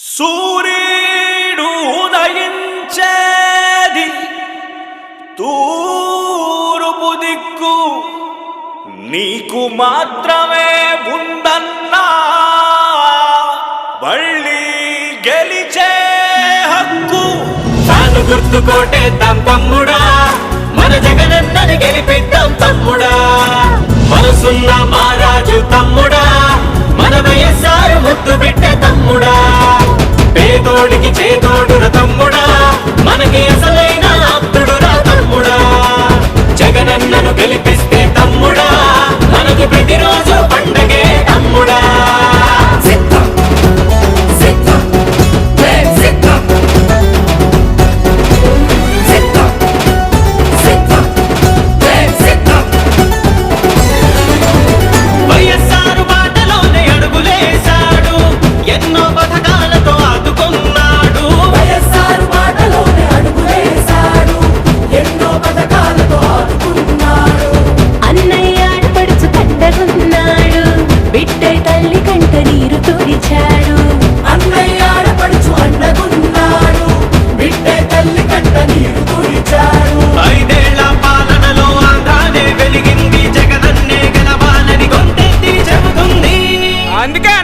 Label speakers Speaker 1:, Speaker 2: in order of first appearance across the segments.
Speaker 1: సూర్యుడు ఉదయించేది తూరుపు దిక్కు నీకు మాత్రమే ఉందన్నా మళ్ళీ గెలిచే హక్కు.
Speaker 2: చాలు తమ్ తమ్ముడా. మన జగనన్నని గెలిపిద్దాం తమ్ముడా. మనసున్న మారాజు తమ్ముడా. మన వయస్సారు ముద్దు పెట్టే తమ్ముడా. చేతోడికి చేతోడు రథం.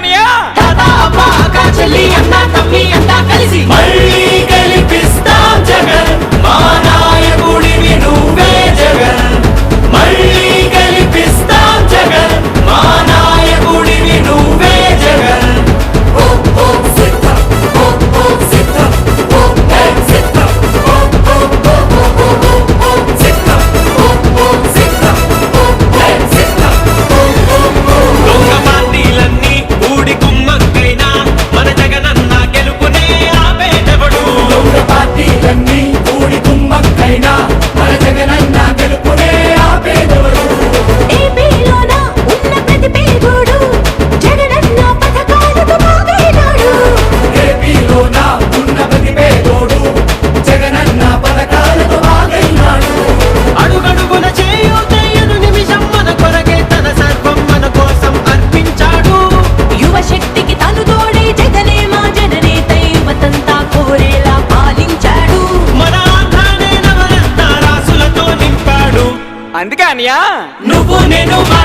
Speaker 2: เนี่ย అన్యా నువ్వు నేను మా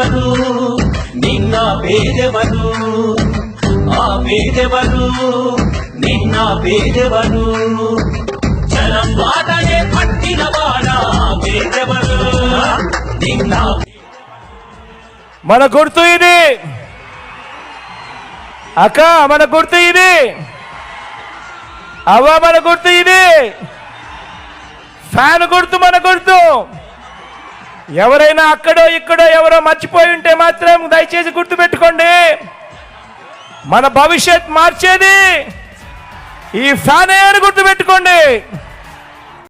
Speaker 2: పేదెవరు నిన్న పేదెవరు ఆ పేదెవరు నిన్న పేదెవరు జలం వాటనే పట్టిన వాడా నిన్న
Speaker 3: మన గుర్తు ఇది. అక్క మన గుర్తు ఇది. అవ్వ మన గుర్తు ఇది. ఫ్యాన్ గుర్తు మన గుర్తు. ఎవరైనా అక్కడో ఇక్కడో ఎవరో మర్చిపోయి ఉంటే మాత్రం దయచేసి గుర్తుపెట్టుకోండి. మన భవిష్యత్ మార్చేది. ఈ ఫ్యానే అని గుర్తుపెట్టుకోండి.